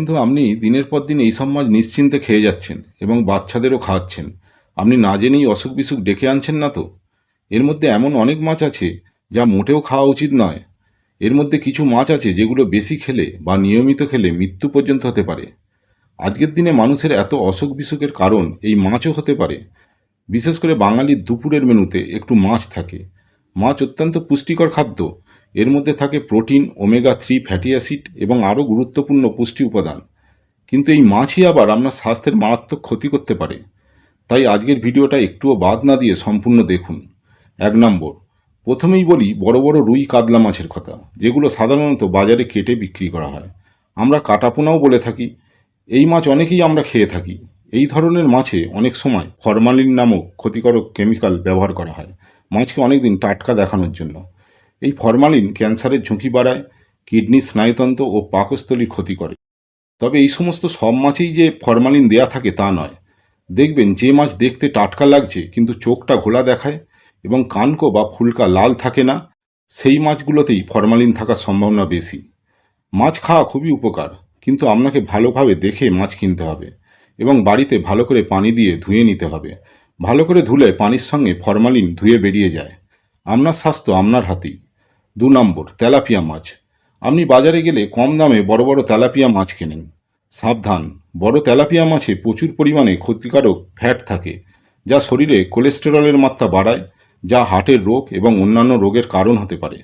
বন্ধু, আপনি দিনের পর দিন এইসব মাছ নিশ্চিন্তে খেয়ে যাচ্ছেন এবং বাচ্চাদেরও খাওয়াচ্ছেন। আপনি না জেনেই অসুখ বিসুখ ডেকে আনছেন না তো? এর মধ্যে এমন অনেক মাছ আছে যা মোটেও খাওয়া উচিত নয়। এর মধ্যে কিছু মাছ আছে যেগুলো বেশি খেলে বা নিয়মিত খেলে মৃত্যু পর্যন্ত হতে পারে। আজকের দিনে মানুষের এত অসুখ বিসুখের কারণ এই মাছও হতে পারে। বিশেষ করে বাঙালির দুপুরের মেনুতে একটু মাছ থাকে। মাছ অত্যন্ত পুষ্টিকর খাদ্য। এর মধ্যে থাকে protein, omega three fatty acid এবং আরও গুরুত্বপূর্ণ পুষ্টি উপাদান। কিন্তু এই মাছই আবার আপনার স্বাস্থ্যের মারাত্মক ক্ষতি করতে পারে। তাই আজকের ভিডিওটা একটুও বাদ না দিয়ে সম্পূর্ণ দেখুন। এক নম্বর, প্রথমেই বলি বড় বড় রুই কাতলা মাছের কথা, যেগুলো সাধারণত বাজারে কেটে বিক্রি করা হয়। আমরা কাটাপোনাও বলে থাকি। এই মাছ অনেকেই আমরা খেয়ে থাকি। এই ধরনের মাছে অনেক সময় ফরমালিন নামক ক্ষতিকারক কেমিক্যাল ব্যবহার করা হয়। মাছকে অনেকদিন টাটকা দেখানোর জন্য। এই ফরমালিন ক্যান্সারের ঝুঁকি বাড়ায়, কিডনি স্নায়ুতন্ত্র ও পাকস্থলীর ক্ষতি করে। তবে এই সমস্ত সব মাছেই যে ফরমালিন দেয়া থাকে তা নয়। দেখবেন যে মাছ দেখতে টাটকা লাগছে, কিন্তু চোখটা ঘোলা দেখায় এবং কানকো বা ফুলকা লাল থাকে না, সেই মাছগুলোতেই ফরমালিন থাকার সম্ভাবনা বেশি। মাছ খাওয়া খুবই উপকার, কিন্তু আপনাকে ভালোভাবে দেখে মাছ কিনতে হবে এবং বাড়িতে ভালো করে পানি দিয়ে ধুয়ে নিতে হবে। ভালো করে ধুলে পানির সঙ্গে ফরমালিন ধুয়ে বেরিয়ে যায়। আপনার স্বাস্থ্য আপনার হাতেই। দু নম্বর, তেলাপিয়া মাছ। আপনি বাজারে গেলে কম দামে বড় বড় তেলাপিয়া মাছ কেনেন। সাবধান, বড় তেলাপিয়া মাছে প্রচুর পরিমাণে ক্ষতিকারক ফ্যাট থাকে, যা শরীরে কোলেস্টেরলের মাত্রা বাড়ায়, যা হার্টের রোগ এবং অন্যান্য রোগের কারণ হতে পারে।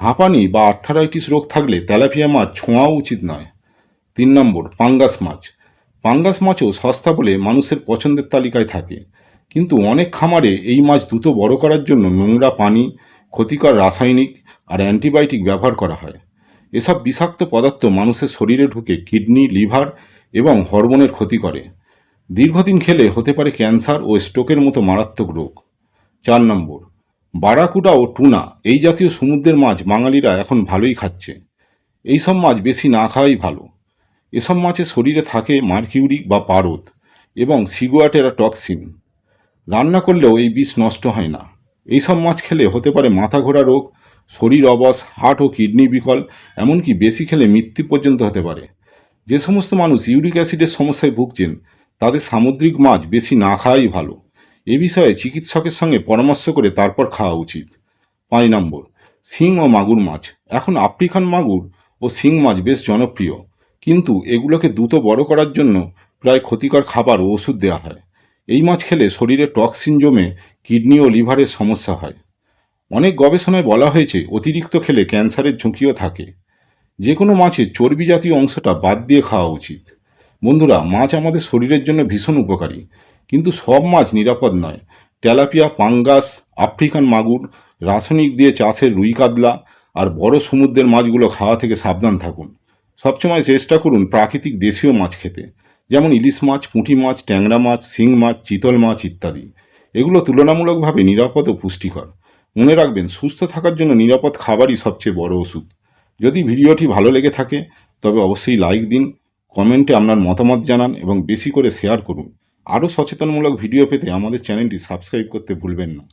হাঁপানি বা আর্থারাইটিস রোগ থাকলে তেলাপিয়া মাছ ছোঁয়াও উচিত নয়। তিন নম্বর, পাঙ্গাস মাছ। পাঙ্গাস মাছও সস্তা বলে মানুষের পছন্দের তালিকায় থাকে, কিন্তু অনেক খামারে এই মাছ দ্রুত বড় করার জন্য নোংরা পানি ক্ষতিকর রাসায়নিক আর অ্যান্টিবায়োটিক ব্যবহার করা হয়। এসব বিষাক্ত পদার্থ মানুষের শরীরে ঢুকে কিডনি, লিভার এবং হরমোনের ক্ষতি করে। দীর্ঘদিন খেলে হতে পারে ক্যান্সার ও স্ট্রোকের মতো মারাত্মক রোগ। চার নম্বর, বারাকুডা ও টুনা, এই জাতীয় সমুদ্রের মাছ বাঙালিরা এখন ভালোই খাচ্ছে। এইসব মাছ বেশি না খাওয়াই ভালো। এসব মাছের শরীরে থাকে মার্কিউরিক বা পারদ এবং সিগুয়াটেরা টক্সিন। রান্না করলেও এই বিষ নষ্ট হয় না। এইসব মাছ খেলে হতে পারে মাথা ঘোরা রোগ, শরীর অবস হার্ট ও কিডনি বিকল, এমনকি বেশি খেলে মৃত্যু পর্যন্ত হতে পারে। যে সমস্ত মানুষ ইউরিক অ্যাসিডের সমস্যায় ভুগছেন, তাদের সামুদ্রিক মাছ বেশি না খাওয়াই ভালো। এ বিষয়ে চিকিৎসকের সঙ্গে পরামর্শ করে তারপর খাওয়া উচিত। পাঁচ নম্বর, শিং ও মাগুর মাছ। এখন আফ্রিকান মাগুর ও শিং মাছ বেশ জনপ্রিয়। কিন্তু এগুলোকে দ্রুত বড় করার জন্য প্রায় ক্ষতিকর খাবার ও ওষুধ দেওয়া হয়। এই মাছ খেলে শরীরে টক্সিন জমে কিডনি ও লিভারের সমস্যা হয়। অনেক গবেষণায় বলা হয়েছে অতিরিক্ত খেলে ক্যান্সারের ঝুঁকিও থাকে। যে কোনো মাছের চর্বি জাতীয় অংশটা বাদ দিয়ে খাওয়া উচিত। বন্ধুরা, মাছ আমাদের শরীরের জন্য ভীষণ উপকারী। কিন্তু সব মাছ নিরাপদ নয়। তেলাপিয়া, পাঙ্গাস, আফ্রিকান মাগুর, রাসায়নিক দিয়ে চাষের রুই কাতলা আর বড় সমুদ্রের মাছগুলো খাওয়া থেকে সাবধান থাকুন। সবসময় চেষ্টা করুন প্রাকৃতিক দেশীয় মাছ খেতে। যেমন ইলিশ মাছ, পুঁটি মাছ, ট্যাংরা মাছ, শিং মাছ, চিতল মাছ ইত্যাদি। এগুলো তুলনামূলকভাবে নিরাপদ ও পুষ্টিকর। মনে রাখবেন, সুস্থ থাকার জন্য নিরাপদ খাবারই সবচেয়ে বড় ওষুধ। যদি ভিডিওটি ভালো লেগে থাকে, তবে অবশ্যই লাইক দিন, কমেন্টে আপনার মতামত জানান এবং বেশি করে শেয়ার করুন। আরও সচেতনমূলক ভিডিও পেতে আমাদের চ্যানেলটি সাবস্ক্রাইব করতে ভুলবেন না।